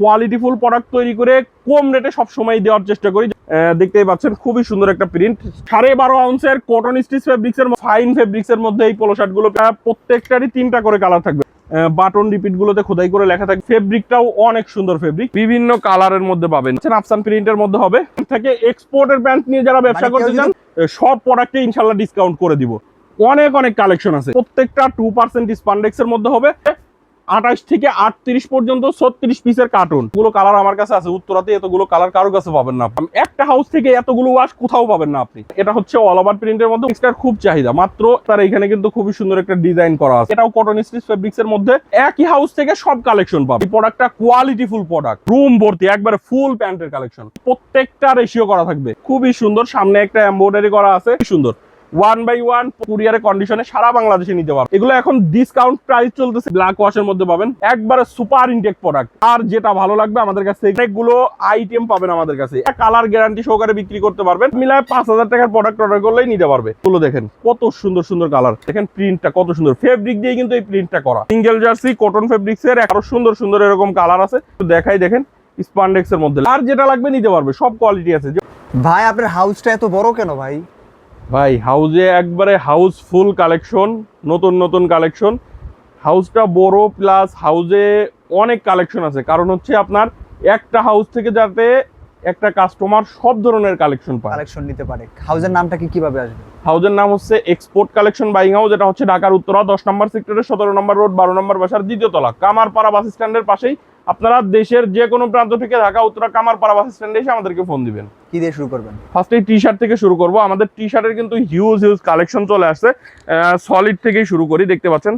Qualityful product তৈরি করে কম রেটে সবসময় দেওয়ার চেষ্টা করি। দেখতেই পাচ্ছেন খুবই সুন্দর একটা প্রিন্ট সাড়ে বারো আউন্সের কটন স্টিচ ফেব্রিক্স এর ফাইন ফেব্রিক্স এর মধ্যে এই পোলো শার্টগুলো প্রত্যেকটারই তিনটা করে কালার থাকবে। বাটন রিপিট গুলোতে খোদাই করে লেখা থাকে ফেব্রিকটাও অনেক সুন্দর ফেব্রিক বিভিন্ন কালারের মধ্যে পাবেন। আফসান প্রিন্টের মধ্যে হবে। থেকে এক্সপোর্টের প্যান্ট নিয়ে যারা ব্যবসা মানে করতে চান সব প্রোডাক্টে ইনশাল্লাহ ডিসকাউন্ট করে দিব। অনেক অনেক কালেকশন আছে। প্রত্যেকটা টু পার্সেন্ট স্পান্ডেক্স এর মধ্যে হবে। আঠাশ থেকে আটত্রিশ পর্যন্ত ছত্রিশ পিসের কার্টুনগুলো কালার আমার কাছে আছে। উত্তরাতে এতগুলো কালার কারোর কাছে পাবেন না আপনি। একটা হাউস থেকে এতগুলো ওয়াশ কোথাও পাবেন না আপনি। এটা হচ্ছে অল ওভার প্রিন্টের মধ্যে খুব চাহিদা। মাত্র তার এখানে কিন্তু খুবই সুন্দর একটা ডিজাইন করা আছে। এটাও কটন স্টিচ ফেব্রিক্স এর মধ্যে একই হাউস থেকে সব কালেকশন পাবে এই প্রোডাক্টটা কোয়ালিটি ফুল প্রোডাক্ট রুম ভর্তি, একবারে ফুল প্যান্টের কালেকশন প্রত্যেকটা রেশিও করা থাকবে। খুবই সুন্দর। সামনে একটা এমব্রয়ডারি করা আছে। সুন্দর। ওয়ান বাই ওয়ান কুরিয়ারের কন্ডিশনে সারা বাংলাদেশে নিতে পারবে। এগুলো এখন ডিসকাউন্ট প্রাইস চলতেছে। ব্ল্যাক ওয়াশের মধ্যে পাবেন। একবারে সুপার ইনটেক প্রোডাক্ট আর যেটা ভালো লাগবে আমাদের কাছে অনেকগুলো আইটেম পাবেন আমাদের কাছে। কালার গ্যারান্টি সহকারে বিক্রি করতে পারবেন। মিলায় পাঁচ হাজার টাকার প্রোডাক্ট অর্ডার করলেই নিতে পারবে। এগুলো দেখেন, কত সুন্দর সুন্দর কালার দেখেন প্রিন্টটা কত সুন্দর। ফেব্রিক দিয়ে কিন্তু এই প্রিন্টটা করা। সিঙ্গেল জার্সি কটন ফেব্রিক্স এর আরও সুন্দর সুন্দর এরকম কালার আছে। দেখাই, দেখেন স্পান্ডেক্স এর মধ্যে। আর যেটা লাগবে নিতে পারবে। সব কোয়ালিটি আছে। ভাই, আপনার হাউসটা এত বড় কেন ভাই? ভাই হাউজে একবারে হাউস ফুল কালেকশন নতুন নতুন কালেকশন হাউসটা বড় প্লাস হাউজে অনেক কালেকশন আছে। কারণ হচ্ছে আপনার একটা হাউস থেকে যাতে একটা কাস্টমার সব ধরনের কালেকশন পায়। কালেকশন নিতে পারে। হাউজের নামটা কি কীভাবে আসবে? হাউজের নাম হচ্ছে এক্সপোর্ট কালেকশন বাইং হাউস এটা হচ্ছে ঢাকার উত্তরা দশ নম্বর সেক্টরের সতেরো নম্বর রোড বারো নম্বর বাসার দ্বিতীয় তলা। কামারপাড়া বাস স্ট্যান্ডের পাশেই আপনারা দেশের যে কোনো প্রান্ত থেকে ঢাকা উত্তরা কামারপাড়া বাস স্ট্যান্ডে এসে আমাদেরকে ফোন দিবেন। কি দিয়ে শুরু করবেন? ফার্স্টে টি শার্ট থেকে শুরু করব। আমাদের টি শার্টের কিন্তু হিউজ হিউজ কালেকশন চলে আসছে। সলিড থেকেই শুরু করি দেখতে পাচ্ছেন।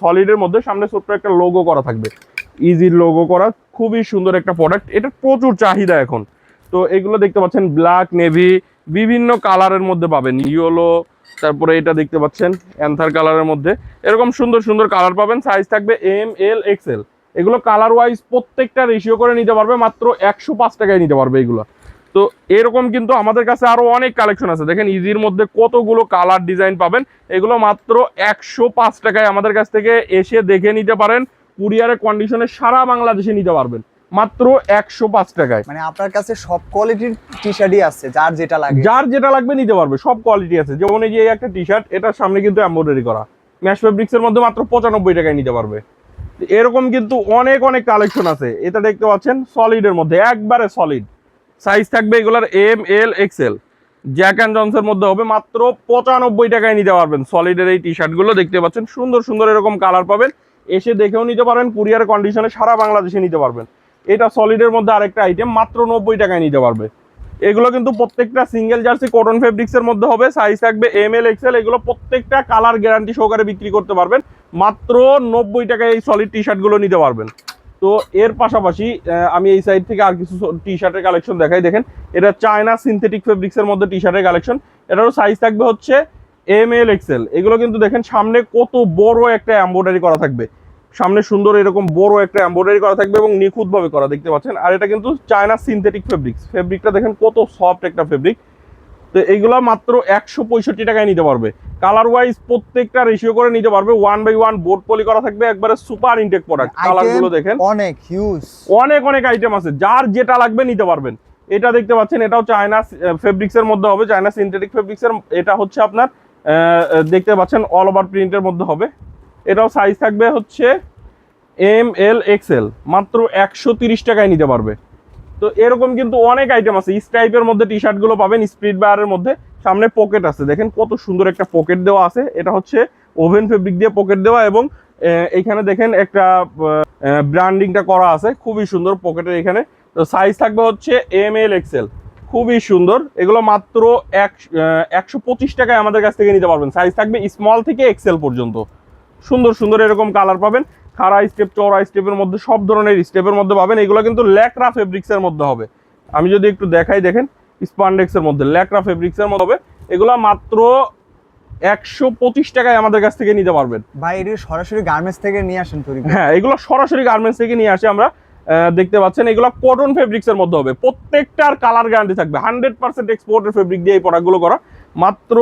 সলিডের মধ্যে সামনে ছোট্ট একটা লোগো করা থাকবে। ইজির লোগো করা খুবই সুন্দর একটা প্রোডাক্ট এটা প্রচুর চাহিদা এখন। তো এগুলো দেখতে পাচ্ছেন ব্ল্যাক নেভি বিভিন্ন কালারের মধ্যে পাবেন। ইয়েলো তারপরে এটা দেখতে পাচ্ছেন অ্যান্থার কালারের মধ্যে। এরকম সুন্দর সুন্দর কালার পাবেন। সাইজ থাকবে এম এল এক্সেল এগুলো কালার ওয়াইজ প্রত্যেকটা রেশিও করে নিতে পারবে মাত্র একশো পাঁচ টাকায় নিতে পারবে এগুলো। তো এরকম কিন্তু আমাদের কাছে আরও অনেক কালেকশন আছে। দেখেন ইজির মধ্যে কতগুলো কালার ডিজাইন পাবেন। এগুলো মাত্র একশো পাঁচ টাকায় আমাদের কাছ থেকে এসে দেখে নিতে পারেন। কুরিয়ারের কন্ডিশনে সারা বাংলাদেশে নিতে পারবেন। মাত্র একশো পাঁচ টাকায়। মানে আপনার কাছে সব কোয়ালিটির টি শার্টই আছে যার যেটা লাগে। যার যেটা লাগবে নিতে পারবে সব কোয়ালিটি আছে। যেমন এই যে একটা টি শার্ট এটার সামনে কিন্তু এমব্রয়ডারি করা। ম্যাশ ফেব্রিক্সের মধ্যে মাত্র পঁচানব্বই টাকায় নিতে পারবে। এরকম কিন্তু অনেক অনেক কালেকশন আছে। এটা দেখতে পাচ্ছেন সলিডের মধ্যে, একবারে সলিড সাইজ থাকবে এগুলার M L XL Jack and জনসের মধ্যে হবে মাত্র পঁচানব্বই টাকায় নিতে পারবেন সলিডের এই টি শার্টগুলো দেখতে পাচ্ছেন, সুন্দর সুন্দর এরকম কালার পাবেন। এসে দেখেও নিতে পারেন কুরিয়ার কন্ডিশনে সারা বাংলাদেশে নিতে পারবেন। এটা সলিডের মধ্যে আরেকটা আইটেম মাত্র নব্বই টাকায় নিতে পারবে। এগুলো কিন্তু প্রত্যেকটা সিঙ্গেল জার্সি কটন ফেব্রিক্স এর মধ্যে হবে। সাইজ থাকবে এম এল এক্সেল এগুলো প্রত্যেকটা কালার গ্যারান্টি সহকারে বিক্রি করতে পারবেন। মাত্র নব্বই টাকায় এই সলিড টি শার্টগুলো নিতে পারবেন। তো এর পাশাপাশি আমি এই সাইড থেকে আর কিছু টি শার্টের কালেকশন দেখাই। দেখেন, এটা চায়না সিনথেটিক ফেব্রিক্স এর মধ্যে টি শার্টের কালেকশন এটারও সাইজ থাকবে হচ্ছে এম এল এক্সেল এগুলো কিন্তু দেখেন, সামনে কত বড় একটা এম্ব্রয়ডারি করা থাকবে। সামনে সুন্দর এরকম বড় একটা এম্ব্রয়ডারি করা থাকবে এবং নিখুঁতভাবে করা, দেখতে পাচ্ছেন? আর এটা কিন্তু চায়না সিনথেটিক ফেব্রিক্স ফেব্রিকটা দেখেন, কত সফট একটা ফেব্রিক তো এইগুলা মাত্র একশো পঁয়ষট্টি টাকায় নিতে পারবে। কালার ওয়াইজ প্রত্যেকটা রেশিও করে নিতে পারবে। One by one board poly করা থাকবে একবারে সুপার ইনটেক প্রোডাক্ট কালারগুলো দেখেন। অনেক হিউজ অনেক অনেক আইটেম আছে। যার যেটা লাগবে নিতে পারবেন। এটা দেখতে পাচ্ছেন এটাও চায়না ফেব্রিক্স এর মধ্যে হবে। চায়না সিনথেটিক ফেব্রিক্স এর এটা হচ্ছে আপনার দেখতে পাচ্ছেন অল ওভার প্রিন্টের মধ্যে হবে। এটাও সাইজ থাকবে হচ্ছে এম এল এক্সেল মাত্র একশো তিরিশ টাকায় নিতে পারবে। তো এরকম কিন্তু অনেক আইটেম আছে। স্ট্রাইপের মধ্যে টি শার্টগুলো পাবেন স্পিড বায়ারের মধ্যে। সামনে পকেট আছে। দেখেন কত সুন্দর একটা পকেট দেওয়া আছে। এটা হচ্ছে ওভেন ফেব্রিক দিয়ে পকেট দেওয়া এবং এখানে দেখেন একটা ব্র্যান্ডিংটা করা আছে। খুবই সুন্দর পকেটের এখানে। তো সাইজ থাকবে হচ্ছে এম এল এক্সেল খুবই সুন্দর। এগুলো মাত্র এক একশো পঁচিশ টাকায় আমাদের কাছ থেকে নিতে পারবেন। সাইজ থাকবে স্মল থেকে এক্সেল পর্যন্ত। সুন্দর সুন্দর এরকম কালার পাবেন। খাড়া স্টেপ চওড়া স্টেপের মধ্যে সব ধরনের স্টেপের মধ্যে পাবেন। এগুলো কিন্তু ল্যাকরা ফেব্রিক্সের মধ্যে হবে। আমি যদি একটু দেখাই দেখেন স্পান্ডেক্সের মধ্যে ল্যাকরা ফেব্রিক্সের মধ্যে হবে। এগুলো মাত্র একশো পঁচিশ টাকায় আমাদের কাছ থেকে নিতে পারবেন। ভাই এটি সরাসরি গার্মেন্টস থেকে নিয়ে আসেন তৈরি হ্যাঁ এগুলো সরাসরি গার্মেন্টস থেকে নিয়ে আসি আমরা দেখতে পাচ্ছেন। এগুলো কটন ফেব্রিক্সের মধ্যে হবে। প্রত্যেকটার কালার গ্যারান্টি থাকবে। হান্ড্রেড পার্সেন্ট এক্সপোর্টের ফেব্রিক দিয়ে এই প্রোডাক্টগুলো করা। মাত্র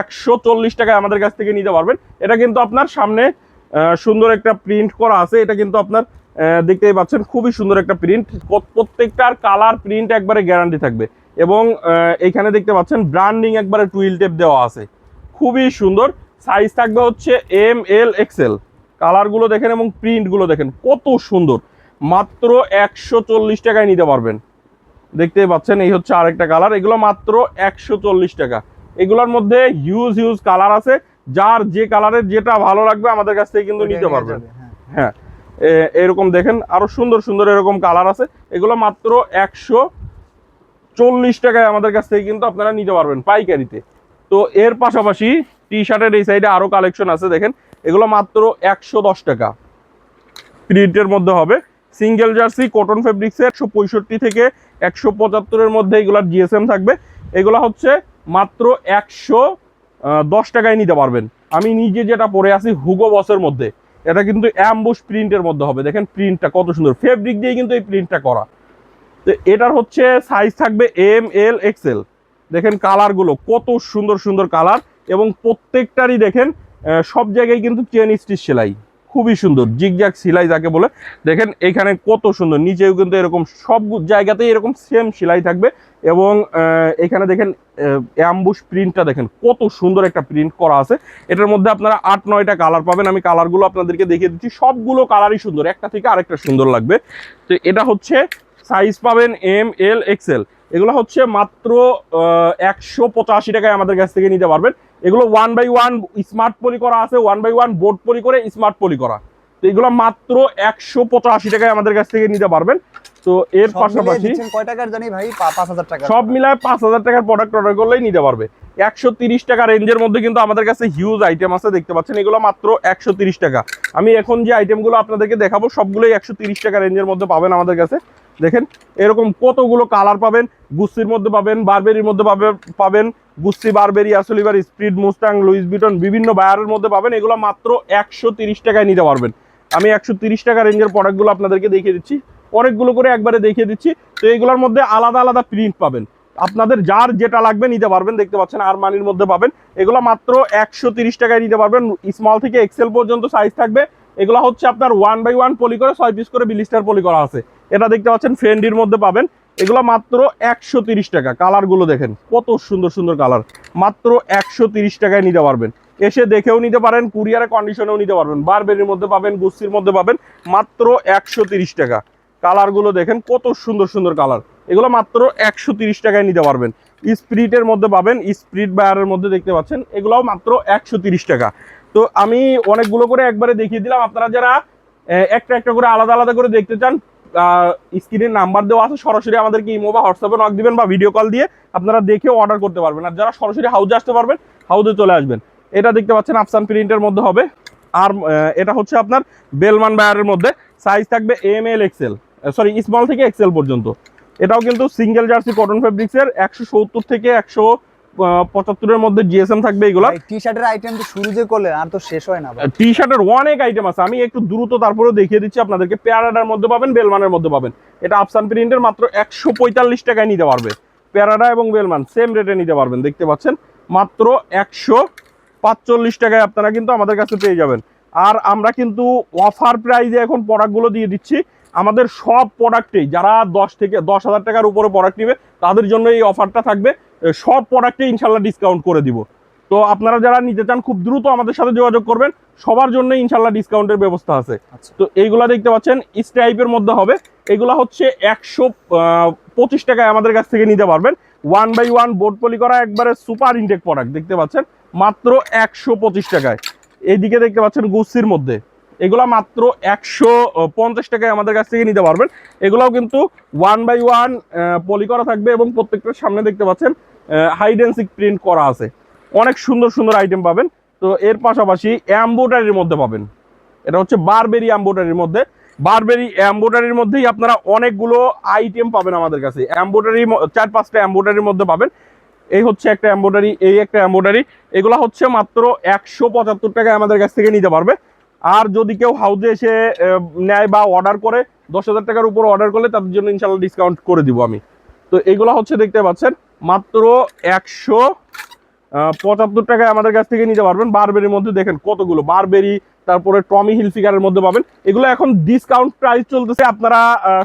একশো চল্লিশ টাকায় আমাদের কাছ থেকে নিতে পারবেন। এটা কিন্তু আপনার সামনে সুন্দর একটা প্রিন্ট করা আছে। এটা কিন্তু আপনার দেখতেই পাচ্ছেন, খুবই সুন্দর একটা প্রিন্ট প্রত্যেকটার কালার প্রিন্ট একবারে গ্যারান্টি থাকবে। এবং এখানে দেখতে পাচ্ছেন ব্র্যান্ডিং একবারে টুইল টেপ দেওয়া আছে। খুবই সুন্দর। সাইজ থাকবে হচ্ছে এম এল এক্সেল কালারগুলো দেখেন এবং প্রিন্টগুলো দেখেন, কত সুন্দর। মাত্র একশো চল্লিশ টাকায় নিতে পারবেন। দেখতেই পাচ্ছেন, এই হচ্ছে আরেকটা কালার এগুলো মাত্র একশো চল্লিশ টাকা। এগুলোর মধ্যে হিউজ হিউজ কালার আছে। যার যে কালারের যেটা ভালো লাগবে আমাদের কাছ থেকে কিন্তু নিতে পারবেন। হ্যাঁ। হ্যাঁ। এরকম দেখেন আরও সুন্দর সুন্দর এরকম কালার আছে। এগুলো মাত্র একশো চল্লিশ টাকায় আমাদের কাছ থেকে কিন্তু আপনারা নিতে পারবেন পাইকারিতে। তো এর পাশাপাশি টি শার্টের এই সাইডে আরও কালেকশন আছে দেখেন। এগুলো মাত্র একশো দশ টাকা। প্রিন্টের মধ্যে হবে। সিঙ্গেল জার্সি কটন ফেব্রিক্সের একশো পঁয়ষট্টি থেকে একশো পঁচাত্তরের মধ্যে এগুলার জিএসএম থাকবে। এগুলো হচ্ছে মাত্র একশো দশ টাকায় নিতে পারবেন। আমি নিজে যেটা পরে আছি হুগো বসের মধ্যে। এটা কিন্তু অ্যাম্বুস প্রিন্টের মধ্যে হবে। দেখেন প্রিন্টটা কত সুন্দর। ফেব্রিক দিয়ে কিন্তু এই প্রিন্টটা করা। তো এটার হচ্ছে সাইজ থাকবে এম এল এক্সেল দেখেন কালারগুলো কত সুন্দর সুন্দর কালার এবং প্রত্যেকটারই দেখেন সব জায়গায় কিন্তু চেন স্টিচ সেলাই। খুবই সুন্দর। জিগজ্যাগ সেলাই যাকে বলে, দেখেন এখানে কত সুন্দর। নিচেও কিন্তু এরকম সব জায়গাতেই এরকম সেম সেলাই থাকবে এবং এখানে দেখেন অ্যাম্বুশ প্রিন্টটা দেখেন, কত সুন্দর একটা প্রিন্ট করা আছে। এটার মধ্যে আপনারা আট, নয়টা কালার পাবেন। আমি কালারগুলো আপনাদেরকে দেখিয়ে দিচ্ছি। সবগুলো কালারই সুন্দর। একটা থেকে আরেকটা সুন্দর লাগবে। তো এটা হচ্ছে সাইজ পাবেন এম এল এক্সেল এগুলো হচ্ছে মাত্র একশো পঁচাশি টাকায় আমাদের কাছ থেকে নিতে পারবেন। এগুলো one by one smart poly করা আছে one by one board poly করে স্মার্ট পলি করা। তো এগুলো মাত্র একশো পঁচাশি টাকায় আমাদের কাছ থেকে নিতে পারবেন। তো এর পাশাপাশি কয় টাকার জানি ভাই? পাঁচ হাজার টাকা সব মিলায় পাঁচ হাজার টাকার প্রোডাক্ট অর্ডার করলেই নিতে পারবে। একশো তিরিশ টাকা রেঞ্জের মধ্যে কিন্তু আমাদের কাছে হিউজ আইটেম আছে দেখতে পাচ্ছেন? এগুলো মাত্র একশো তিরিশ টাকা। আমি এখন যে আইটেমগুলো আপনাদেরকে দেখাবো সবগুলোই একশো তিরিশ টাকা রেঞ্জের মধ্যে পাবেন আমাদের কাছে। দেখেন, এরকম কতগুলো কালার পাবেন গুস্তির মধ্যে পাবেন, বারবেরির মধ্যে পাবে- পাবেন গুস্তি বারবেরি আসলিবার স্পিড মুস্টাং, লুইস বিটন বিভিন্ন বায়ারের মধ্যে পাবেন, এগুলো মাত্র একশো টাকায় নিতে পারবেন। আমি একশো টাকা রেঞ্জের প্রোডাক্টগুলো আপনাদেরকে দেখিয়ে দিচ্ছি। অনেকগুলো করে একবারে দেখিয়ে দিচ্ছি। তো এগুলোর মধ্যে আলাদা আলাদা প্রিন্ট পাবেন। আপনাদের যার যেটা লাগবে নিতে পারবেন, দেখতে পাচ্ছেন আর মানির মধ্যে পাবেন। এগুলো মাত্র একশো টাকায় নিতে পারবেন। স্মল থেকে এক্সেল পর্যন্ত সাইজ থাকবে। এগুলো হচ্ছে আপনার ওয়ান বাই ওয়ান পলি করে ছয় পিস করে বিলিস্টার পলি করা আছে। এটা দেখতে পাচ্ছেন ফ্রেন্ডির মধ্যে পাবেন। এগুলো মাত্র একশো টাকা। কালারগুলো দেখেন, কত সুন্দর সুন্দর কালার মাত্র একশো টাকায় নিতে পারবেন। এসে দেখেও নিতে পারেন কুরিয়ারে কন্ডিশনেও নিতে পারবেন। বারবেরির মধ্যে পাবেন গুস্তির মধ্যে পাবেন, মাত্র একশো টাকা। কালারগুলো দেখেন, কত সুন্দর সুন্দর কালার এগুলো মাত্র একশো টাকায় নিতে পারবেন। স্প্রিটের মধ্যে পাবেন স্প্রিট বায়ারের মধ্যে দেখতে পাচ্ছেন, এগুলোও মাত্র একশো টাকা। তো আমি অনেকগুলো করে একবারে দেখিয়ে দিলাম। আপনারা যারা একটা একটা করে আলাদা আলাদা করে দেখতে চান স্ক্রিনের নাম্বার দেওয়া আছে, সরাসরি আমাদেরকে ইমো বা হোয়াটসঅ্যাপে নক দিবেন বা ভিডিও কল দিয়ে আপনারা দেখে অর্ডার করতে পারবেন। আর যারা সরাসরি হাউজে আসতে পারবেন হাউজে চলে আসবেন। এটা দেখতে পাচ্ছেন আফসান প্রিন্টের মধ্যে হবে। আর এটা হচ্ছে আপনার বেলমান বায়ারের মধ্যে। সাইজ থাকবে M L XL sorry small থেকে এক্সেল পর্যন্ত। এটাও কিন্তু সিঙ্গেল জার্সি কটন ফেব্রিক্সের একশো সত্তর থেকে একশো পঁচাত্তরের মধ্যে জিএসএম থাকবে এগুলো। টি শার্টের আইটেম তো শুরু যে করলেন আর তো শেষ হয় না ভাই। টি শার্টের অনেক আইটেম আছে। আমি একটু দ্রুত তারপরে দেখিয়ে দিচ্ছি আপনাদেরকে প্যারাডার মধ্যে পাবেন বেলমানের মধ্যে পাবেন। এটা আফসান প্রিন্টের মাত্র একশো পঁয়তাল্লিশ টাকায় নিতে পারবে। প্যারাডা এবং বেলমান সেম রেটে নিতে পারবেন দেখতে পাচ্ছেন? মাত্র একশো পাঁচচল্লিশ টাকায় আপনারা কিন্তু আমাদের কাছে পেয়ে যাবেন। আর আমরা কিন্তু অফার প্রাইজে এখন প্রোডাক্টগুলো দিয়ে দিচ্ছি। আমাদের সব প্রোডাক্টেই যারা দশ থেকে দশ হাজার টাকার উপরে প্রোডাক্ট নেবে তাদের জন্য এই অফারটা থাকবে। সব প্রোডাক্টে ইনশাল্লাহ ডিসকাউন্ট করে দিব। তো আপনারা যারা নিতে চান খুব দ্রুত আমাদের সাথে যোগাযোগ করবেন। সবার জন্য ইনশাল্লাহ ডিসকাউন্টের ব্যবস্থা আছে। আচ্ছা। তো এইগুলা দেখতে পাচ্ছেন স্টাইপের মধ্যে হবে। এগুলা হচ্ছে একশো পঁচিশ টাকায় আমাদের কাছ থেকে নিতে পারবেন। One by one board poly করা একবারে সুপার ইনটেক প্রোডাক্ট দেখতে পাচ্ছেন? মাত্র একশো পঁচিশ টাকায়। এইদিকে দেখতে পাচ্ছেন গুস্তির মধ্যে। এগুলা মাত্র একশো পঞ্চাশ টাকায় আমাদের কাছ থেকে নিতে পারবেন। এগুলাও কিন্তু ওয়ান বাই ওয়ান পলি করা থাকবে এবং প্রত্যেকটার সামনে দেখতে পাচ্ছেন হাইডেন্সিক প্রিন্ট করা আছে। অনেক সুন্দর সুন্দর আইটেম পাবেন। তো এর পাশাপাশি এম্বোটারির মধ্যে পাবেন। এটা হচ্ছে বারবেরি এম্বোটারির মধ্যে। বারবেরি এম্বোটারির মধ্যেই আপনারা অনেকগুলো আইটেম পাবেন আমাদের কাছে। এম্বোটারি চার পাঁচটা এম্বোটারির মধ্যে পাবেন। এই হচ্ছে একটা এম্বোটারি এই একটা এম্বোটারি এগুলো হচ্ছে মাত্র একশো পঁচাত্তর টাকায় আমাদের কাছ থেকে নিতে পারবে। আর যদি কেউ হাউজে এসে নেয় বা অর্ডার করে, দশ হাজার টাকার উপর অর্ডার করলে তাদের জন্য ইনশাল্লাহ ডিসকাউন্ট করে দিব আমি। তো এগুলো হচ্ছে দেখতে পাচ্ছেন। মাত্র একশো পঁচাত্তর টাকায় আমাদের কাছ থেকে নিতে পারবেন। বারবেরির মধ্যে দেখেন কতগুলো। বারবেরি তারপরে টমি হিলফিগারের মধ্যে পাবেন। এগুলো এখন ডিসকাউন্ট প্রাইস চলতেছে। আপনারা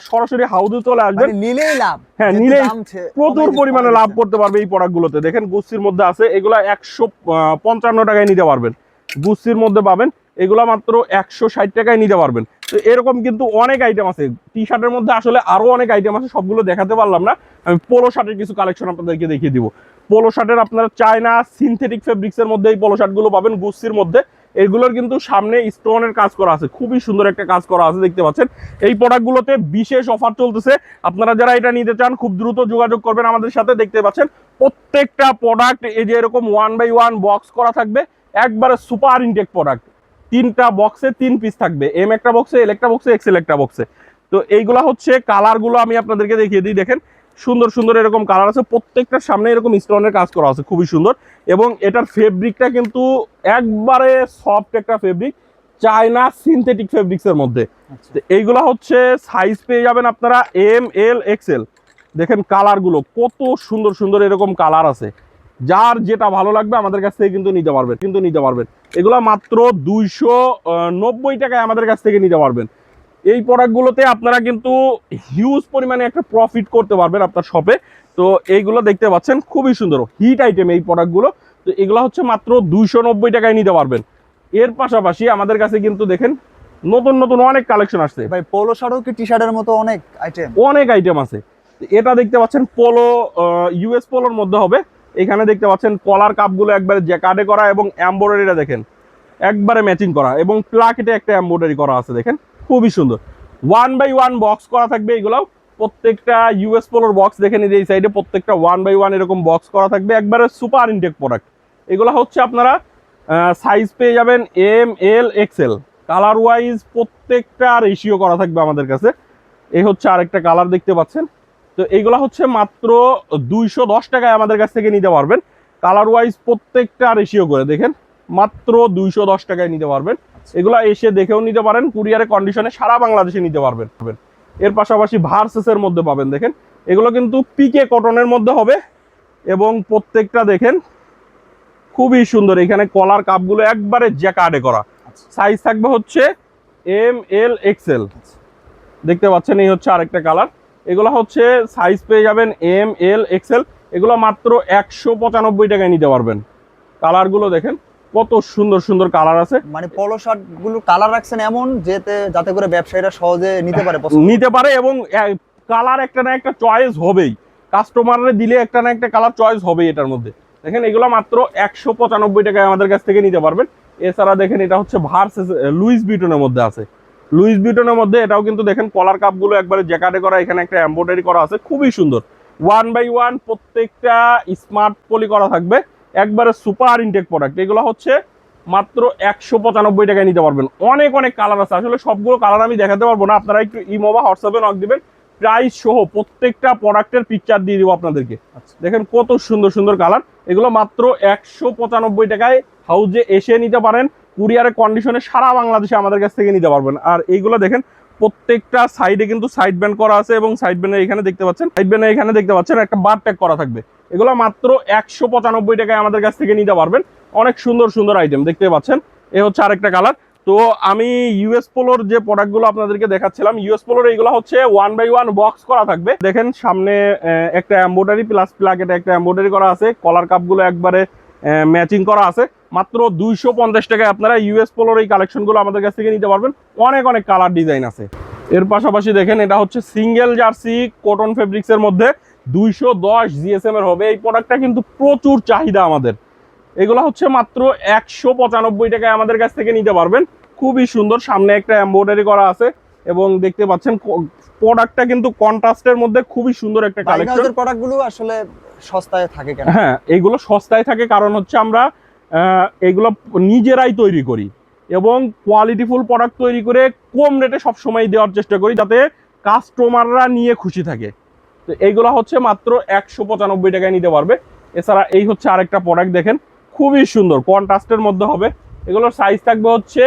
সরাসরি হাউদে চলে আসবেন। মানে নিলেই লাভ। হ্যাঁ, নিলেই প্রচুর পরিমাণে লাভ করতে পারবে এই প্রোডাক্টগুলোতে দেখেন গুস্তির মধ্যে আছে। এগুলো একশো পঞ্চান্ন টাকায় নিতে পারবেন। গুস্তির মধ্যে পাবেন এগুলো মাত্র একশো ষাট টাকায় নিতে পারবেন। তো এরকম কিন্তু অনেক আইটেম আছে। টি শার্টের মধ্যে আসলে আরও অনেক আইটেম আছে, সবগুলো দেখাতে পারলাম না। আমি পোলো শার্টের কিছু কালেকশন আপনাদেরকে দেখিয়ে দিব। পোলো শার্টের আপনারা চায়না সিনথেটিক ফেব্রিক্সের মধ্যে এই পোলো শার্টগুলো পাবেন গুস্তির মধ্যে। এগুলোর কিন্তু সামনে স্টোনের কাজ করা আছে। খুবই সুন্দর একটা কাজ করা আছে, দেখতে পাচ্ছেন। এই প্রোডাক্টগুলোতে বিশেষ অফার চলতেছে। আপনারা যারা এটা নিতে চান, খুব দ্রুত যোগাযোগ করবেন আমাদের সাথে, দেখতে পাচ্ছেন। প্রত্যেকটা প্রোডাক্ট এই যে এরকম ওয়ান বাই ওয়ান বক্স করা থাকবে, একবারে সুপার ইনটেক প্রোডাক্ট তিনটা বক্সে তিন পিস থাকবে। এম একটা বক্সে এল একটা বক্সে এক্সেল একটা বক্সে তো এইগুলা হচ্ছে কালারগুলো আমি আপনাদেরকে দেখিয়ে দিই দেখেন। সুন্দর সুন্দর এরকম কালার আছে। প্রত্যেকটার সামনে এরকম স্টোনের কাজ করা আছে খুবই সুন্দর। এবং এটার ফেব্রিকটা কিন্তু একবারে সফট একটা ফেব্রিক চায়না সিনথেটিক ফেব্রিক্সের মধ্যে। আচ্ছা। এইগুলা হচ্ছে সাইজ পেয়ে যাবেন আপনারা এম এল এক্সেল দেখেন কালারগুলো কত সুন্দর সুন্দর এরকম কালার আছে। যার যেটা ভালো লাগবে আমাদের কাছ থেকে কিন্তু নিতে পারবেন কিন্তু নিতে পারবেন। এগুলা মাত্র দুইশো নব্বই টাকায় আমাদের কাছ থেকে নিতে পারবেন। এই প্রোডাক্টগুলোতে আপনারা কিন্তু হিউজ পরিমাণে একটা প্রফিট করতে পারবেন আপনার শপে তো এইগুলো দেখতে পাচ্ছেন খুবই সুন্দর হিট আইটেম এই প্রোডাক্টগুলো তো এগুলো হচ্ছে মাত্র দুইশো নব্বই টাকায় নিতে পারবেন। এর পাশাপাশি আমাদের কাছে কিন্তু দেখেন নতুন নতুন অনেক কালেকশন আসছে। ভাই পোলো শার্টও কি টি শার্টের মতো অনেক আইটেম অনেক আইটেম আছে। এটা দেখতে পাচ্ছেন পোলো ইউএস পোলোর মধ্যে হবে। এখানে দেখতে পাচ্ছেন কলার কাপগুলো একবারে জ্যাকার্ডে করা এবং এমব্রয়ডারিটা দেখেন, একবারে ম্যাচিং করা এবং প্লাকেটে একটা এমব্রয়ডারি করা আছে দেখেন, খুবই সুন্দর। ওয়ান বাই ওয়ান বক্স করা থাকবে এগুলাও, প্রত্যেকটা ইউএস পোলোর বক্স দেখেন এই সাইডে প্রত্যেকটা ওয়ান বাই ওয়ান এরকম বক্স করা থাকবে, একবারে সুপার ইনটেক প্রোডাক্ট এগুলো হচ্ছে আপনারা সাইজ পেয়ে যাবেন M L XL colour wise প্রত্যেকটা রেশিও করা থাকবে আমাদের কাছে। এই হচ্ছে আরেকটা কালার দেখতে পাচ্ছেন। তো এইগুলা হচ্ছে মাত্র দুইশো দশ টাকায় আমাদের কাছ থেকে নিতে পারবেন। কালার ওয়াইজ প্রত্যেকটা রেশিও করে দেখেন, মাত্র দুইশো দশ টাকায় নিতে পারবেন। এগুলা এসে দেখেও নিতে পারেন, কুরিয়ারে কন্ডিশনে সারা বাংলাদেশে নিতে পারবেন। এর পাশাপাশি ভার্সেসের মধ্যে পাবেন, দেখেন। এগুলো কিন্তু পিকে কটনের মধ্যে হবে এবং প্রত্যেকটা দেখেন, খুবই সুন্দর। এখানে কলার কাপগুলো একবারে জ্যাকার্ডে করা। সাইজ থাকবে হচ্ছে এম এল এক্সেল দেখতে পাচ্ছেন, এই হচ্ছে আরেকটা কালার এগুলো হচ্ছে সাইজ পেয়ে যাবেন এম এল এক্সেল এগুলো মাত্র একশো পঁচানব্বই টাকায় নিতে পারবেন। কালারগুলো দেখেন কত সুন্দর সুন্দর কালার আছে। মানে পোলো শার্টগুলো কালার রাখছেন এমন যেতে যাতে করে ব্যবসায়ীরা সহজে নিতে পারে নিতে পারে এবং কালার একটা না একটা চয়েস হবেই। কাস্টমাররা দিলে একটা না একটা কালার চয়েস হবেই এটার মধ্যে। দেখেন এগুলো মাত্র একশো পঁচানব্বই টাকায় আমাদের কাছ থেকে নিতে পারবেন। এছাড়া দেখেন এটা হচ্ছে ভার্সেস লুইস বিটনের মধ্যে আছে। লুইস বিটনের মধ্যে এটাও কিন্তু দেখেন কলার কাপগুলো একবারে জ্যাকার্ডে করা এখানে একটা এমব্রয়ডারি করা আছে খুবই সুন্দর। ওয়ান বাই ওয়ান প্রত্যেকটা স্মার্ট পলি করা থাকবে একবারে সুপার ইনটেক প্রোডাক্ট এগুলো হচ্ছে মাত্র একশো পঁচানব্বই টাকায় নিতে পারবেন। অনেক অনেক কালার আছে। আসলে সবগুলো কালার আমি দেখাতে পারব না আপনারা একটু ইমো বা হোয়াটসঅ্যাপে নক দিবেন। প্রাইস সহ প্রত্যেকটা প্রোডাক্টের পিকচার দিয়ে দিব আপনাদেরকে। আচ্ছা। দেখেন কত সুন্দর সুন্দর কালার এগুলো মাত্র একশো পঁচানব্বই টাকায় হাউজে এসে নিতে পারেন। কুরিয়ারের কন্ডিশনে সারা বাংলাদেশে আমাদের কাছ থেকে নিতে পারবেন। আর এইগুলো দেখেন, প্রত্যেকটা সাইডে কিন্তু সাইড ব্যান্ড করা আছে এবং সাইড ব্যান্ডে এখানে দেখতে পাচ্ছেন সাইড ব্যান্ডে এখানে দেখতে পাচ্ছেন একটা বার ট্যাগ করা থাকবে। এগুলো মাত্র একশো পঁচানব্বই টাকায় আমাদের কাছ থেকে নিতে পারবেন। অনেক সুন্দর সুন্দর আইটেম দেখতে পাচ্ছেন? এ হচ্ছে আরেকটা কালার তো আমি ইউএস পোলোর যে প্রোডাক্টগুলো আপনাদেরকে দেখাচ্ছিলাম ইউএস পোলোর এইগুলো হচ্ছে ওয়ান বাই ওয়ান বক্স করা থাকবে। দেখেন সামনে একটা এম্বোডারি প্লাস প্লাকেটে একটা এম্বোডারি করা আছে। কলার কাপগুলো একবারে ম্যাচিং করা আছে। মাত্র দুইশো পঞ্চাশ টাকায় আপনারা ইউএস পোলোর এই কালেকশনগুলো আমাদের কাছ থেকে নিতে পারবেন। অনেক অনেক কালার ডিজাইন আছে। এর পাশাপাশি দেখেন এটা হচ্ছে সিঙ্গেল জার্সি কটন ফেব্রিক্সের মধ্যে দুইশো দশ জিএসএম এর হবে। এই প্রোডাক্টটা কিন্তু প্রচুর চাহিদা আমাদের। এগুলো হচ্ছে মাত্র একশো পঁচানব্বই টাকায় আমাদের কাছ থেকে নিতে পারবেন। খুবই সুন্দর সামনে একটা এমব্রয়ডারি করা আছে এবং দেখতে পাচ্ছেন প্রোডাক্টটা কিন্তু কন্ট্রাস্টের মধ্যে খুবই সুন্দর একটা কালেকশন বাইনাউজের প্রোডাক্টগুলো আসলে সস্তায় থাকে কেন? হ্যাঁ এগুলো সস্তায় থাকে কারণ হচ্ছে আমরা এগুলো নিজেরাই তৈরি করি এবং কোয়ালিটিফুল প্রোডাক্ট তৈরি করে কম রেটে সবসময় দেওয়ার চেষ্টা করি যাতে কাস্টমাররা নিয়ে খুশি থাকে। তো এইগুলো হচ্ছে মাত্র একশো পঁচানব্বই টাকায় নিতে পারবে। এছাড়া এই হচ্ছে আরেকটা প্রোডাক্ট দেখেন, খুবই সুন্দর কন্ট্রাস্টের মধ্যে হবে। এগুলোর সাইজ থাকবে হচ্ছে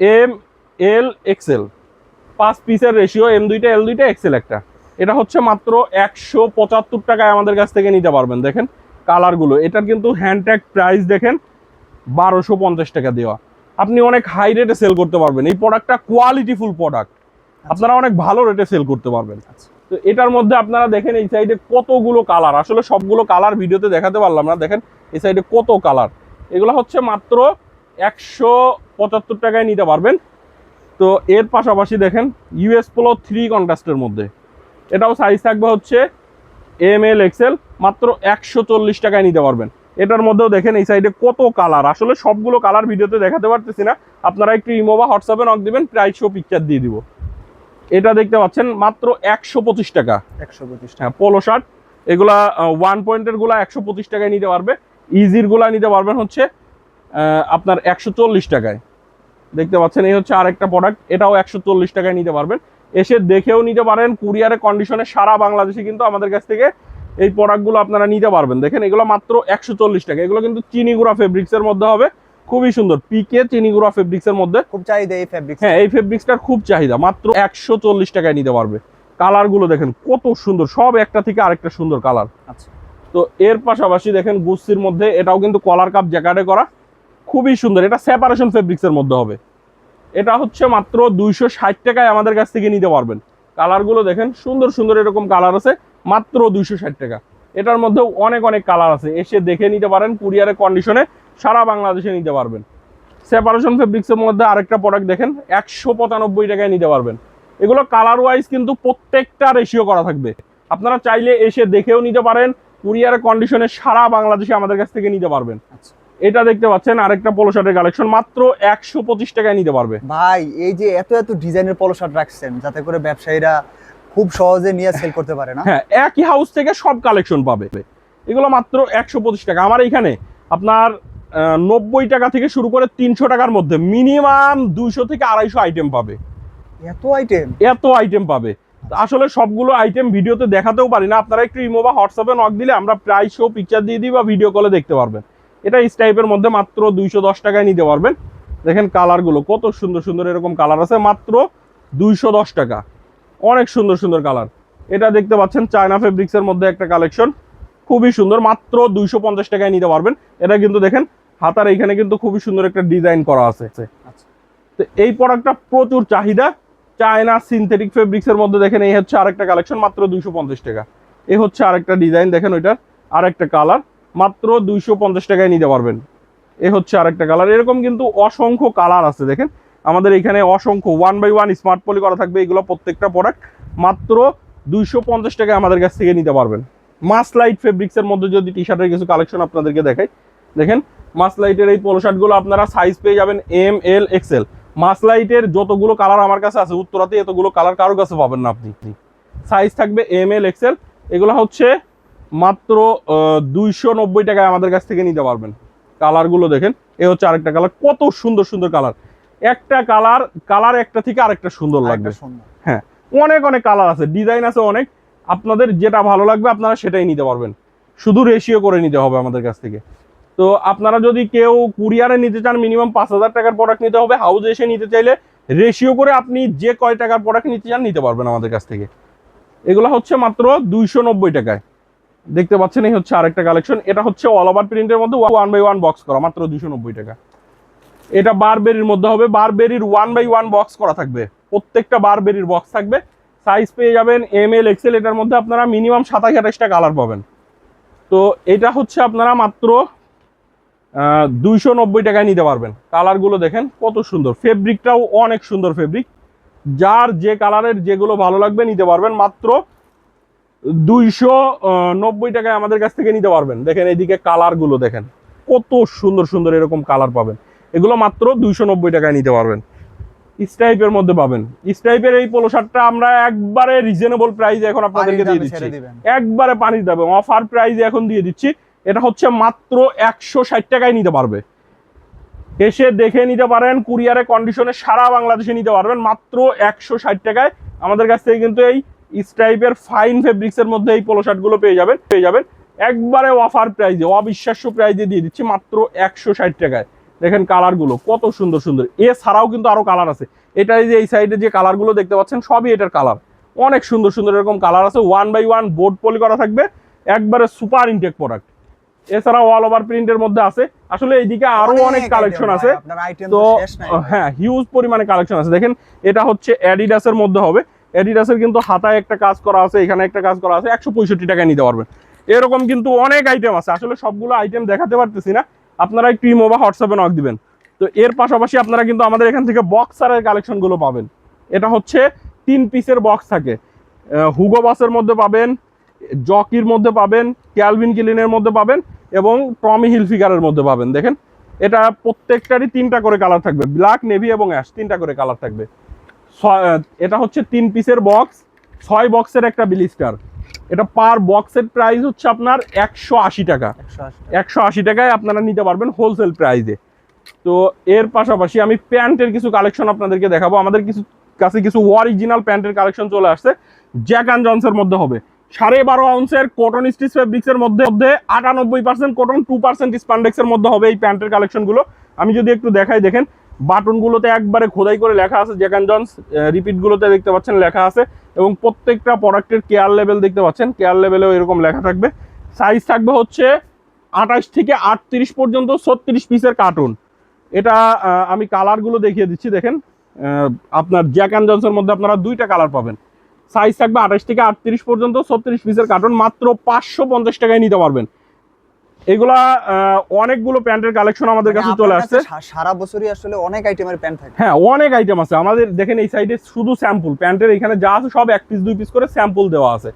এম এল এক্সেল পাঁচ পিসের রেশিও এম দুইটা এল দুইটা এক্সেল একটা। এটা হচ্ছে মাত্র একশো পঁচাত্তর টাকায় আমাদের কাছ থেকে নিতে পারবেন দেখেন কালারগুলো। এটার কিন্তু হ্যান্ড ট্যাগ প্রাইস দেখেন বারোশো পঞ্চাশ টাকা দেওয়া। আপনি অনেক হাই রেটে সেল করতে পারবেন। এই প্রোডাক্টটা কোয়ালিটিফুল প্রোডাক্ট। আপনারা অনেক ভালো রেটে সেল করতে পারবেন। আচ্ছা। তো এটার মধ্যে আপনারা দেখেন এই সাইডে কতগুলো কালার। আসলে সবগুলো কালার ভিডিওতে দেখাতে পারলাম না। দেখেন এই সাইডে কত কালার। এগুলো হচ্ছে মাত্র একশো পঁচাত্তর টাকায় নিতে পারবেন। তো এর পাশাপাশি দেখেন ইউএস পোলো থ্রি কন্ট্রাস্টের মধ্যে। এটাও সাইজ থাকবে হচ্ছে এম এল এক্সেল মাত্র একশো চল্লিশ টাকায় নিতে পারবেন। এটার মধ্যেও দেখেন এই সাইডে কত কালার আসলে সবগুলো কালার ভিডিওতে দেখাতে পারতেছি না। আপনারা একটু ইমো বা হোয়াটসঅ্যাপে নক দিবেন প্রাইস শো পিকচার দিয়ে দিব। এটা দেখতে পাচ্ছেন মাত্র একশো পঁচিশ টাকা। একশো পঁচিশ টাকা। পোলো শার্ট এগুলা ওয়ান পয়েন্টেরগুলা একশো পঁচিশ টাকায় নিতে পারবে। ইজিরগুলা নিতে পারবেন হচ্ছে আপনার একশো চল্লিশ টাকায়। দেখতে পাচ্ছেন এই হচ্ছে আরেকটা প্রোডাক্ট এটাও একশো চল্লিশ টাকায় নিতে পারবেন। এসে দেখেও নিতে পারেন। কুরিয়ারের কন্ডিশনে সারা বাংলাদেশে কিন্তু আমাদের কাছ থেকে এই প্রোডাক্টগুলো আপনারা নিতে পারবেন। দেখেন এগুলো মাত্র একশো চল্লিশ টাকা। এগুলো কিন্তু চিনিগুড়া ফেব্রিক্সের মধ্যে হবে। খুবই সুন্দর। পিকে চিনিগুড়া ফেব্রিক্সের মধ্যে। খুব চাহিদা এই ফেব্রিক্স হ্যাঁ এই ফেব্রিক্সটার খুব চাহিদা। মাত্র একশো চল্লিশ টাকায় নিতে পারবে। কালারগুলো দেখেন কত সুন্দর। সব একটা থেকে আরেকটা সুন্দর কালার আচ্ছা। তো এর পাশাপাশি দেখেন গুস্তির মধ্যে এটাও কিন্তু কলার কাপ জ্যাকেটে করা। খুবই সুন্দর। এটা সেপারেশন ফেব্রিক্সের মধ্যে হবে। এটা হচ্ছে মাত্র দুইশো ষাট টাকায় আমাদের কাছ থেকে নিতে পারবেন। কালারগুলো দেখেন, সুন্দর সুন্দর এরকম কালার আছে, মাত্র দুইশো ষাট টাকা। এটার মধ্যেও অনেক অনেক কালার আছে, এসে দেখে নিতে পারেন, কুরিয়ারের কন্ডিশনে সারা বাংলাদেশে নিতে পারবেন। সেপারেশন ফেব্রিক্সের মধ্যে আরেকটা প্রোডাক্ট দেখেন, একশো পঁচানব্বই টাকায় নিতে পারবেন। এগুলো কালার ওয়াইজ কিন্তু প্রত্যেকটা রেশিও করা থাকবে। আপনারা চাইলে এসে দেখেও নিতে পারেন, কুরিয়ারের কন্ডিশনে সারা বাংলাদেশে আমাদের কাছ থেকে নিতে পারবেন। আচ্ছা। এটা দেখতে পাচ্ছেন আরেকটা পোলো শার্টের কালেকশন মাত্র একশো পঁচিশ টাকায় নিতে পারবে। ভাই এই যে এত এত ডিজাইনের পলো শার্ট রাখছেন যাতে করে ব্যবসায়ীরা খুব সহজে নিয়ে সেল করতে পারে না? হ্যাঁ একই হাউস থেকে সব কালেকশন পাবে। এগুলো মাত্র একশো পঁচিশ টাকা। আমার এখানে আপনার নব্বই টাকা থেকে শুরু করে তিনশো টাকার মধ্যে মিনিমাম দুইশো থেকে আড়াইশো আইটেম পাবে। এত আইটেম এত আইটেম পাবে। আসলে সবগুলো আইটেম ভিডিওতে দেখাতেও পারি না। আপনারা একটু ইমো বা হোয়াটসঅ্যাপে নক দিলে আমরা প্রায় শো পিকচার দিয়ে দিই বা ভিডিও কলে দেখতে পারবেন। এটা এই টাইপের মধ্যে মাত্র দুইশো দশ টাকায় নিতে পারবেন। দেখেন কালারগুলো কত সুন্দর সুন্দর এরকম কালার আছে মাত্র দুইশো দশ টাকা। অনেক সুন্দর সুন্দর কালার এটা দেখতে পাচ্ছেন চায়না ফেব্রিক্সের মধ্যে একটা কালেকশন খুবই সুন্দর মাত্র দুইশো পঞ্চাশ টাকায় নিতে পারবেন। এটা কিন্তু দেখেন হাতার এইখানে কিন্তু খুবই সুন্দর একটা ডিজাইন করা আছে। আচ্ছা। তো এই প্রোডাক্টটা প্রচুর চাহিদা। চায়না সিনথেটিক ফেব্রিক্সের মধ্যে দেখেন এই হচ্ছে আরেকটা কালেকশন মাত্র দুইশো পঞ্চাশ টাকা। এই হচ্ছে আরেকটা ডিজাইন দেখেন ওইটার আরেকটা কালার মাত্র দুইশো পঞ্চাশ টাকায় নিতে পারবেন। এ হচ্ছে আরেকটা কালার এরকম কিন্তু অসংখ্য কালার আছে, দেখেন। আমাদের এখানে অসংখ্য one by one smart poly করা থাকবে, এগুলো প্রত্যেকটা প্রোডাক্ট মাত্র দুইশো পঞ্চাশ টাকায় আমাদের কাছ থেকে নিতে পারবেন। মাস লাইট ফেব্রিক্সের মধ্যে যদি টি শার্টের কিছু কালেকশন আপনাদেরকে দেখাই, দেখেন মাস লাইটের এই পোলো শার্টগুলো আপনারা সাইজ পেয়ে যাবেন এম এল এক্সেল মাস লাইটের যতগুলো কালার আমার কাছে আছে, উত্তরাতে এতগুলো কালার কারোর কাছে পাবেন না আপনি। সাইজ থাকবে এম এল এক্সেল এগুলো হচ্ছে মাত্র দুইশো নব্বই টাকায় আমাদের কাছ থেকে নিতে পারবেন। কালারগুলো দেখেন এ হচ্ছে আরেকটা কালার কত সুন্দর সুন্দর কালার। একটা কালার কালার একটা থেকে আরেকটা সুন্দর লাগবে। হ্যাঁ অনেক অনেক কালার আছে ডিজাইন আছে অনেক। আপনাদের যেটা ভালো লাগবে আপনারা সেটাই নিতে পারবেন। শুধু রেশিও করে নিতে হবে আমাদের কাছ থেকে। তো আপনারা যদি কেউ কুরিয়ারে নিতে চান মিনিমাম পাঁচ হাজার টাকার প্রোডাক্ট নিতে হবে। হাউজে এসে নিতে চাইলে রেশিও করে আপনি যে কয় টাকার প্রোডাক্ট নিতে চান নিতে পারবেন আমাদের কাছ থেকে। এগুলো হচ্ছে মাত্র দুইশো নব্বই টাকায়। দেখতে পাচ্ছেন, এই হচ্ছে আরেকটা কালেকশন এটা হচ্ছে অল ওভার প্রিন্টের মধ্যে ওয়ান বাই ওয়ান বক্স করা, মাত্র দুশো নব্বই টাকা। এটা বারবেরির মধ্যে হবে। বারবেরির ওয়ান বাই ওয়ান বক্স করা থাকবে। প্রত্যেকটা বারবেরির বক্স থাকবে। সাইজ পেয়ে যাবেন এম এল এক্সেল এটার মধ্যে আপনারা মিনিমাম সাতাশ আঠাশটা কালার পাবেন। তো এটা হচ্ছে আপনারা মাত্র দুইশো নব্বই টাকায় নিতে পারবেন। কালারগুলো দেখেন, কত সুন্দর। ফেব্রিকটাও অনেক সুন্দর ফেব্রিক যার যে কালারের যেগুলো ভালো লাগবে নিতে পারবেন। মাত্র দুইশো নব্বই টাকায় আমাদের কাছ থেকে নিতে পারবেন। দেখেন এইদিকে কালারগুলো দেখেন। কত সুন্দর সুন্দর এরকম কালার পাবেন। এগুলো মাত্র দুইশো নব্বই টাকায় নিতে পারবেন। স্টাইপের মধ্যে পাবেন। স্টাইপের এই পোলো শার্টটা আমরা একবারে রিজনেবল প্রাইসে এখন আপনাদেরকে দিয়ে দিচ্ছি। একবারে পানির দামে। অফার প্রাইসে এখন দিয়ে দিচ্ছি। এটা হচ্ছে মাত্র একশো ষাট টাকায় নিতে পারবে। এসে দেখে নিতে পারেন কুরিয়ারে কন্ডিশনে সারা বাংলাদেশে নিতে পারবেন। মাত্র একশো ষাট টাকায় আমাদের কাছ থেকে কিন্তু এই স্ট্রাইপের ফাইন ফেব্রিক্সের মধ্যে এই পোলো শার্টগুলো পেয়ে যাবেন পেয়ে যাবেন। একবারে অফার প্রাইজে অবিশ্বাস্য প্রাইজে দিয়ে দিচ্ছি মাত্র একশো ষাট টাকায়। দেখেন কালারগুলো কত সুন্দর সুন্দর। এছাড়াও কিন্তু আরও কালার আছে। এটা যে এই সাইডে যে কালারগুলো দেখতে পাচ্ছেন সবই এটার কালার অনেক সুন্দর সুন্দর এরকম কালার আছে। One by one board poly করা থাকবে। একবারে সুপার ইনটেক প্রোডাক্ট এছাড়া অল ওভার প্রিন্টের মধ্যে আছে। আসলে এইদিকে আরও অনেক কালেকশন আছে। তো। হ্যাঁ হিউজ পরিমাণে কালেকশন আছে। দেখেন এটা হচ্ছে অ্যাডিডাসের মধ্যে হবে। অ্যাডিডাসের কিন্তু হাতায় একটা কাজ করা আছে, এখানে একটা কাজ করা আছে, একশো পঁয়ষট্টি টাকায় নিতে পারবেন। এরকম কিন্তু অনেক আইটেম আছে। আসলে সবগুলো আইটেম দেখাতে পারতেছি না। আপনারা একটু ইমো বা হোয়াটসঅ্যাপে নক দিবেন। তো এর পাশাপাশি আপনারা কিন্তু আমাদের এখান থেকে বক্সারের কালেকশনগুলো পাবেন। এটা হচ্ছে তিন পিসের বক্স থাকে। হুগো বাসের মধ্যে পাবেন জকির মধ্যে পাবেন ক্যালভিন কিলিনের মধ্যে পাবেন এবং টমি হিলফিগারের মধ্যে পাবেন। দেখেন, এটা প্রত্যেকটারই তিনটা করে কালার থাকবে। ব্ল্যাক নেভি এবং অ্যাশ তিনটা করে কালার থাকবে। এটা হচ্ছে তিন পিসের বক্স ছয় বক্সের একটা বিলিস্টার এটা পার বক্সের প্রাইস হচ্ছে আপনার একশো আশি টাকা। 180 টাকা। একশো আশি টাকায় আপনারা নিতে পারবেন হোলসেল প্রাইসে তো এর পাশাপাশি আমি প্যান্টের কিছু কালেকশন আপনাদেরকে দেখাবো। আমাদের কিছু কাছে কিছু অরিজিনাল প্যান্টের কালেকশন চলে আসছে। জ্যাক অ্যান্ড জনসের মধ্যে হবে। সাড়ে বারো আউন্সের কটন স্টিচ ফেব্রিক্সের মধ্যে মধ্যে আটানব্বই পার্সেন্ট কটন টু পার্সেন্ট স্পান্ডেক্সের মধ্যে হবে এই প্যান্টের কালেকশনগুলো আমি যদি একটু দেখাই দেখেন। বাটনগুলোতে একবারে খোদাই করে লেখা আছে জ্যাক অ্যান্ড জনস রিপিটগুলোতে দেখতে পাচ্ছেন লেখা আছে এবং প্রত্যেকটা প্রোডাক্টের কেয়ার লেভেল দেখতে পাচ্ছেন কেয়ার লেভেলেও এরকম লেখা থাকবে। সাইজ থাকবে হচ্ছে আঠাশ থেকে আটত্রিশ পর্যন্ত ছত্রিশ পিসের কার্টুন এটা আমি কালারগুলো দেখিয়ে দিচ্ছি, দেখেন আপনার জ্যাক অ্যান্ড জনসের মধ্যে আপনারা দুইটা কালার পাবেন। সাইজ থাকবে আঠাশ থেকে আটত্রিশ পর্যন্ত ছত্রিশ পিসের কার্টুন মাত্র পাঁচশো পঞ্চাশ টাকায় নিতে পারবেন। এগুলা অনেকগুলো প্যান্টের কালেকশন আমাদের কাছে মানে চলে আসছে। কাছে সারা বছরই আসলে অনেক আইটেমের প্যান্ট থাকে। হ্যাঁ অনেক আইটেম আছে। আমাদের দেখেন এই সাইডে শুধু স্যাম্পল প্যান্টের এখানে যা আছে সব এক পিস দুই পিস করে স্যাম্পল দেওয়া আছে।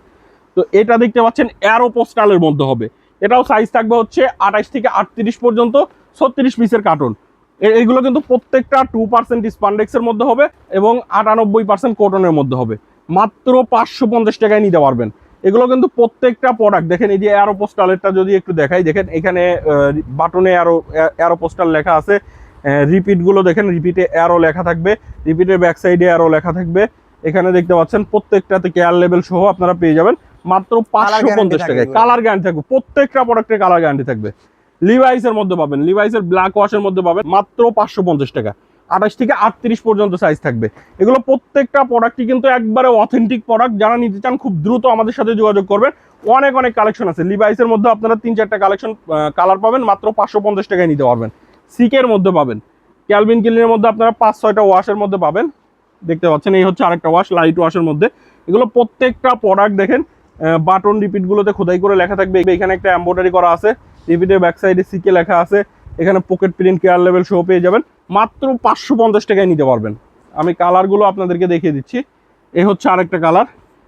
তো এটা দেখতে পাচ্ছেন অ্যারো পোস্টালের মধ্যে হবে। এটাও সাইজ থাকবে হচ্ছে আঠাশ থেকে আটত্রিশ পর্যন্ত ছত্রিশ পিসের কার্টুন এগুলো কিন্তু প্রত্যেকটা টু পার্সেন্ট স্পান্ডেক্সের মধ্যে হবে এবং আটানব্বই পার্সেন্ট কটনের মধ্যে হবে। মাত্র পাঁচশো পঞ্চাশ টাকায় নিতে পারবেন। এগুলো কিন্তু প্রত্যেকটা প্রোডাক্ট দেখেন এই যে অ্যারো পোস্টালেরটা যদি একটু দেখাই দেখেন এখানে বাটনে অ্যারো অ্যারো পোস্টাল লেখা আছে। রিপিটগুলো দেখেন রিপিটে অ্যারো লেখা থাকবে। রিপিটের ব্যাক সাইডে অ্যারো লেখা থাকবে। এখানে দেখতে পাচ্ছেন প্রত্যেকটাতে কেয়ার লেভেল সহ আপনারা পেয়ে যাবেন। মাত্র পাঁচশো পঞ্চাশ টাকায়। কালার গ্যারান্টি থাকবে। প্রত্যেকটা প্রোডাক্টের কালার গ্যারান্টি থাকবে। লিভাইসের মধ্যে পাবেন। লিভাইসের ব্ল্যাক ওয়াশের মধ্যে পাবেন। মাত্র পাঁচশো পঞ্চাশ টাকা। আঠাশ থেকে আটত্রিশ পর্যন্ত সাইজ থাকবে। এগুলো প্রত্যেকটা প্রোডাক্টই কিন্তু একবারে অথেন্টিক প্রোডাক্ট যারা নিতে চান, খুব দ্রুত আমাদের সাথে যোগাযোগ করবেন। অনেক অনেক কালেকশন আছে। লিভাইসের মধ্যে আপনারা তিন, চারটা কালেকশন কালার পাবেন। মাত্র পাঁচশো পঞ্চাশ টাকায় নিতে পারবেন। সিকের মধ্যে পাবেন। ক্যালভিন কিলিনের মধ্যে আপনারা পাঁচ, ছয়টা ওয়াশের মধ্যে পাবেন। দেখতে পাচ্ছেন, এই হচ্ছে আরেকটা ওয়াশ লাইট ওয়াশের মধ্যে। এগুলো প্রত্যেকটা প্রোডাক্ট দেখেন বাটন রিপিটগুলোতে খোদাই করে লেখা থাকবে। এখানে একটা এম্ব্রয়ডারি করা আছে। রিপিটের ব্যাক সাইডে সিকে লেখা আছে। এখানে পকেট প্রিন্ট কেয়ার লেভেল শো পেয়ে যাবেন। মাত্র পাঁচশো পঞ্চাশ টাকায় নিতে পারবেন। আমি কালারগুলো আপনাদেরকে দেখিয়ে দিচ্ছি। এ হচ্ছে আরেকটা কালার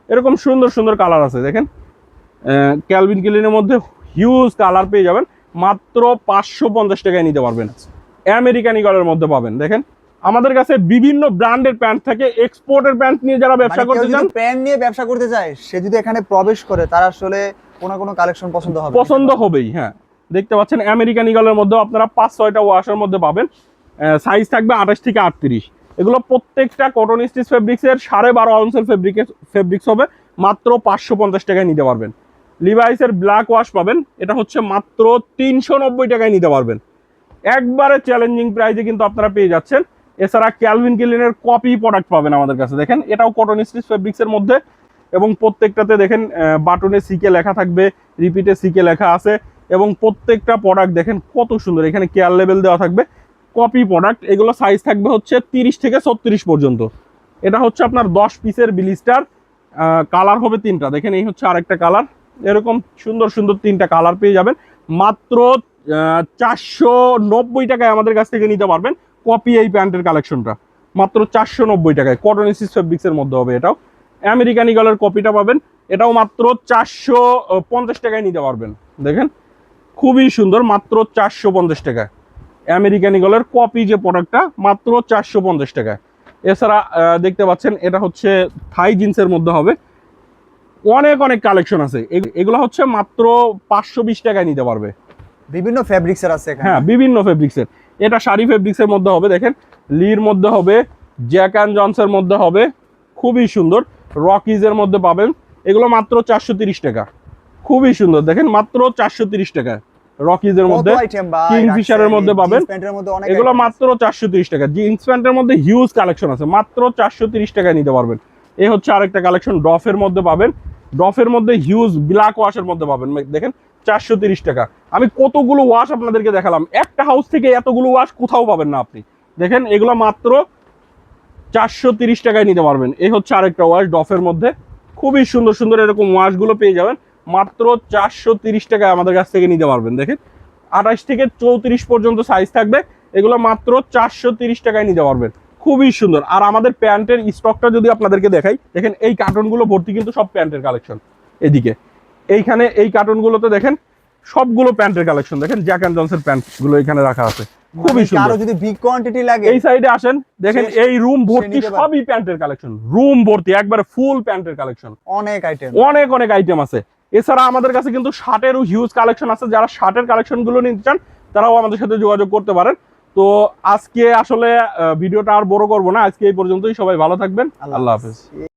এরকম সুন্দর সুন্দর কালার আছে দেখেন। ক্যালভিন কিলিনের মধ্যে হিউজ কালার পেয়ে যাবেন। মাত্র পাঁচশো পঞ্চাশ টাকায় নিতে পারবেন। আমেরিকান ইগলের মধ্যে পাবেন দেখেন। আমাদের কাছে বিভিন্ন ব্র্যান্ডের প্যান্ট থাকে। এক্সপোর্টের প্যান্ট নিয়ে যারা ব্যবসা মানে করতে কেউ চান প্যান্ট নিয়ে ব্যবসা করতে চায় সে যদি এখানে প্রবেশ করে তার আসলে কোনো কোনো কালেকশন পছন্দ হবে। পছন্দ হবেই হ্যাঁ। দেখতে পাচ্ছেন, আমেরিকান ইগলের মধ্যে আপনারা পাঁচ, ছয়টা ওয়াশের মধ্যে পাবেন। সাইজ থাকবে আঠাশ থেকে আটত্রিশ। এগুলো প্রত্যেকটা কটন স্টিচ ফেব্রিক্সের সাড়ে বারো আউন্সের ফেব্রিক ফেব্রিক্স হবে। মাত্র পাঁচশো পঞ্চাশ টাকায় নিতে পারবেন। লিভাইসের ব্ল্যাক ওয়াশ পাবেন। এটা হচ্ছে মাত্র তিনশো নব্বই টাকায় নিতে পারবেন। একবারে চ্যালেঞ্জিং প্রাইসে কিন্তু আপনারা পেয়ে যাচ্ছেন। এছাড়া ক্যালভিন কিলিনের কপি প্রোডাক্ট পাবেন আমাদের কাছে। দেখেন, এটাও কটন স্টিচ ফেব্রিক্সের মধ্যে। এবং প্রত্যেকটাতে দেখেন বাটনে সিকে লেখা থাকবে। রিপিটে সিকে লেখা আছে। এবং প্রত্যেকটা প্রোডাক্ট দেখেন কত সুন্দর। এখানে কেয়ার লেভেল দেওয়া থাকবে। কপি প্রোডাক্ট এগুলো সাইজ থাকবে হচ্ছে তিরিশ থেকে ছত্রিশ পর্যন্ত। এটা হচ্ছে আপনার দশ পিসের বিলিস্টার কালার হবে তিনটা। দেখেন এই হচ্ছে আরেকটা কালার এরকম সুন্দর সুন্দর তিনটা কালার পেয়ে যাবেন। মাত্র চারশো নব্বই টাকায় আমাদের কাছ থেকে নিতে পারবেন কপি এই প্যান্টের কালেকশনটা মাত্র চারশো নব্বই টাকায়। কটন সিস ফেব্রিক্সের মধ্যে হবে এটাও। আমেরিকান ইগলের কপিটা পাবেন। এটাও মাত্র চারশো পঞ্চাশ টাকায় নিতে পারবেন। দেখেন খুবই সুন্দর মাত্র চারশো পঞ্চাশ টাকায় আমেরিকান ইগলের কপি যে প্রোডাক্টটা মাত্র চারশো পঞ্চাশ টাকায় এছাড়া দেখতে পাচ্ছেন এটা হচ্ছে থাই জিন্সের মধ্যে হবে। অনেক অনেক কালেকশন আছে। এগুলো হচ্ছে মাত্র পাঁচশো বিশ টাকায় নিতে পারবে। বিভিন্ন ফেব্রিক্সের আছে হ্যাঁ বিভিন্ন ফেব্রিক্সের এটা শাড়ি ফেব্রিক্সের মধ্যে হবে দেখেন। লির মধ্যে হবে জ্যাক অ্যান্ড জনসের মধ্যে হবে। খুবই সুন্দর। রকিজের মধ্যে পাবেন। এগুলো মাত্র চারশো তিরিশ টাকা। খুবই সুন্দর। দেখেন মাত্র চারশো তিরিশ টাকা। রকিজের মধ্যে কিংফিশারের মধ্যে পাবেন। এগুলো মাত্র চারশো তিরিশ টাকা। জিন্স প্যান্টের মধ্যে হিউজ কালেকশন আছে। মাত্র চারশো তিরিশ টাকায় নিতে পারবেন। এই হচ্ছে আরেকটা কালেকশন ডফের মধ্যে পাবেন। ডফের মধ্যে হিউজ ব্ল্যাক ওয়াশের মধ্যে পাবেন। দেখেন চারশো তিরিশ টাকা। আমি কতগুলো ওয়াশ আপনাদেরকে দেখালাম। একটা হাউস থেকে এতগুলো ওয়াশ কোথাও পাবেন না আপনি। দেখেন এগুলো মাত্র চারশো তিরিশ টাকায় নিতে পারবেন। এই হচ্ছে আরেকটা ওয়াশ ডফের মধ্যে। খুবই সুন্দর সুন্দর এরকম ওয়াশগুলো পেয়ে যাবেন। মাত্র চারশো তিরিশ টাকায় আমাদের কাছ থেকে নিতে পারবেন দেখেন। আঠাশ থেকে চৌত্রিশ পর্যন্ত সাইজ থাকবে এগুলো মাত্র চারশো তিরিশ টাকায় নিতে পারবেন। খুবই সুন্দর। আর আমাদের প্যান্টের স্টকটা যদি আপনাদেরকে দেখাই দেখেন এই কার্টনগুলো ভর্তি কিন্তু সব প্যান্টের কালেকশন এদিকে। এইখানে এই কার্টনগুলোতে দেখেন সবগুলো প্যান্টের কালেকশন দেখেন জ্যাক অ্যান্ড জনসের প্যান্টগুলো এখানে রাখা আছে। খুবই মানে কারও সুন্দর। যদি বিগ কোয়ান্টিটি লাগে এই সাইডে আসেন দেখেন এই রুম ভর্তি সবই প্যান্টের কালেকশন রুম ভর্তি একবারে ফুল প্যান্টের কালেকশন অনেক আইটেম অনেক অনেক আইটেম আছে। এছাড়া আমাদের কাছে কিন্তু শার্টেরও হিউজ কালেকশন আছে। যারা শার্টের কালেকশনগুলো নিতে চান তারাও আমাদের সাথে যোগাযোগ করতে পারেন। তো আজকে আসলে ভিডিওটা আর বড় করব না। আজকে এই পর্যন্তই। সবাই ভালো থাকবেন। আল্লাহ হাফেজ।